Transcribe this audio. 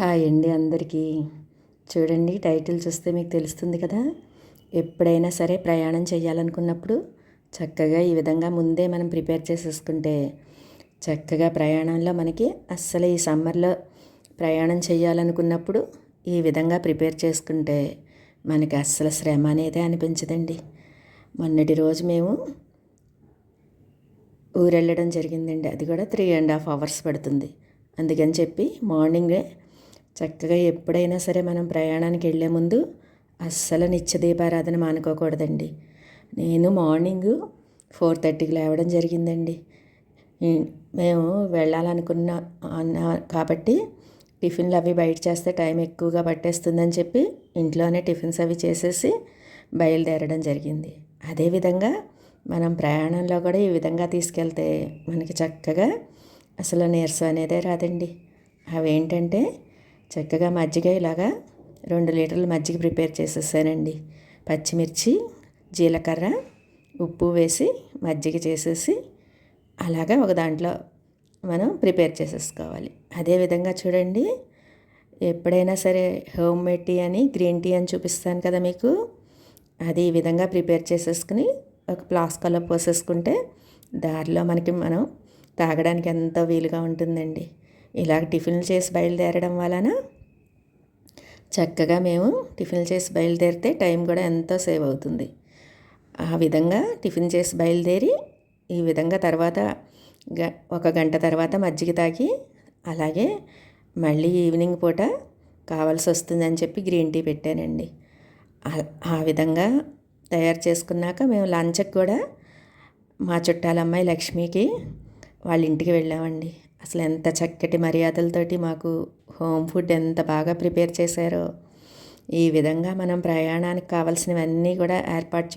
Hi అండి అందరికీ. చూడండి టైటిల్ చూస్తే మీకు తెలుస్తుంది కదా? ఎప్పుడైనా సరే ప్రయాణం చేయాలనుకున్నప్పుడు చక్కగా ఈ విధంగా ముందే మనం ప్రిపేర్ చేసేసుకుంటే చక్కగా ప్రయాణంలో మనకి అస్సలు ఈ సమ్మర్లో ప్రయాణం చేయాలనుకున్నప్పుడు ఈ విధంగా ప్రిపేర్ చేసుకుంటే మనకి అస్సలు శ్రమ అనేది అనిపించదండి. మొన్నటి రోజు మేము ఊరెళ్ళడం జరిగిందండి. అది కూడా త్రీ అండ్ హాఫ్ అవర్స్ పడుతుంది. అందుకని చెప్పి మార్నింగే చక్కగా ఎప్పుడైనా సరే మనం ప్రయాణానికి వెళ్ళే ముందు అస్సలు నిత్య దీపారాధన మానుకోకూడదండి. నేను మార్నింగ్ ఫోర్ థర్టీకి లేవడం జరిగిందండి. మేము వెళ్ళాలనుకున్న అన్న కాబట్టి టిఫిన్లు అవి బయట చేస్తే టైం ఎక్కువగా పట్టేస్తుందని చెప్పి ఇంట్లోనే టిఫిన్స్ అవి చేసేసి బయలుదేరడం జరిగింది. అదేవిధంగా మనం ప్రయాణంలో కూడా ఈ విధంగా తీసుకెళ్తే మనకి చక్కగా అసలు నీరసం అనేదే రాదండి. అవేంటంటే చక్కగా మజ్జిగ ఇలాగా రెండు లీటర్ల మజ్జిగ ప్రిపేర్ చేసేసానండి. పచ్చిమిర్చి జీలకర్ర ఉప్పు వేసి మజ్జిగ చేసేసి అలాగా ఒక దాంట్లో మనం ప్రిపేర్ చేసేసుకోవాలి. అదేవిధంగా చూడండి ఎప్పుడైనా సరే హోమ్ మేడ్ టీ అని గ్రీన్ టీ అని చూపిస్తాను కదా మీకు. అది ఈ విధంగా ప్రిపేర్ చేసేసుకుని ఒక ప్లాస్కాలో పోసేసుకుంటే దారిలో మనకి మనం తాగడానికి ఎంతో వీలుగా ఉంటుందండి. ఇలా టిఫిన్లు చేసి బయలుదేరడం వలన చక్కగా మేము టిఫిన్ చేసి బయలుదేరితే టైం కూడా ఎంతో సేవ్ అవుతుంది. ఆ విధంగా టిఫిన్ చేసి బయలుదేరి ఈ విధంగా తర్వాత ఒక గంట తర్వాత మజ్జిగ తాగి అలాగే మళ్ళీ ఈవినింగ్ పూట కావాల్సి వస్తుందని చెప్పి గ్రీన్ టీ పెట్టానండి. ఆ విధంగా తయారు చేసుకున్నాక మేము లంచ్కి కూడా మా చుట్టాల అమ్మాయి లక్ష్మికి వాళ్ళ ఇంటికి వెళ్ళామండి. అసలు ఎంత చక్కటి మర్యాదలతోటి మాకు హోమ్ ఫుడ్ ఎంత బాగా ప్రిపేర్ చేశారో. ఈ విధంగా మనం ప్రయాణానికి కావాల్సినవన్నీ కూడా ఏర్పాటు